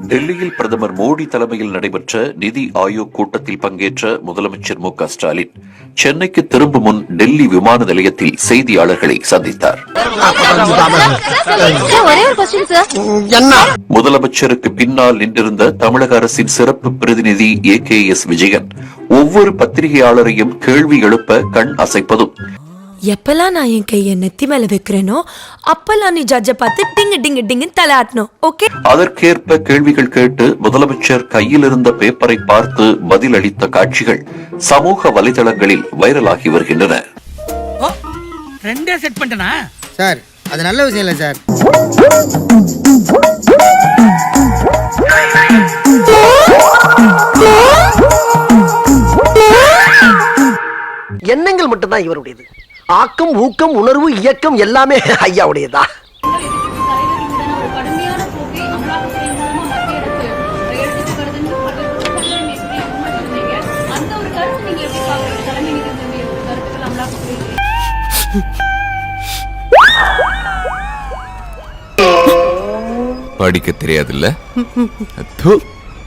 டெல்லியில் பிரதமர் மோடி தலைமையில் நடைபெற்ற நிதி ஆயோக் கூட்டத்தில் பங்கேற்ற முதலமைச்சர் மு க ஸ்டாலின் சென்னைக்கு திரும்பும் முன் டெல்லி விமான நிலையத்தில் செய்தியாளர்களை சந்தித்தார். முதலமைச்சருக்கு பின்னால் நின்றிருந்த தமிழக அரசின் சிறப்பு பிரதிநிதி ஏ கே எஸ் விஜயன் ஒவ்வொரு பத்திரிகையாளரையும் கேள்வி எழுப்ப கண் அசைப்பதும் எப்பெல்லாம் நான் என் கையை நெத்தி மேல வைக்கிறேனோ அப்பெல்லாம் நீ ஜட்ஜை பார்த்து டிங்கு டிங்கு டிங்கு தலையாட்டணும். ஓகே அதற்கேற்ப கேள்விகள் கேட்டு முதலமைச்சர் கையில் இருந்த பேப்பரை பார்த்து பதிலளித்த காட்சிகள் சமூக வலைதளங்களில் வைரலாகி வருகின்றன. ரெண்டே செட் பண்ணிட்டனா? சார் அது நல்ல விஷயம் இல்லை சார். எண்ணங்கள் மட்டும்தான் இவருடையது. ஆக்கம் ஊக்கம் உணர்வு இயக்கம் எல்லாமே ஐயாவுடையதா? படிக்க தெரியாதுல்ல?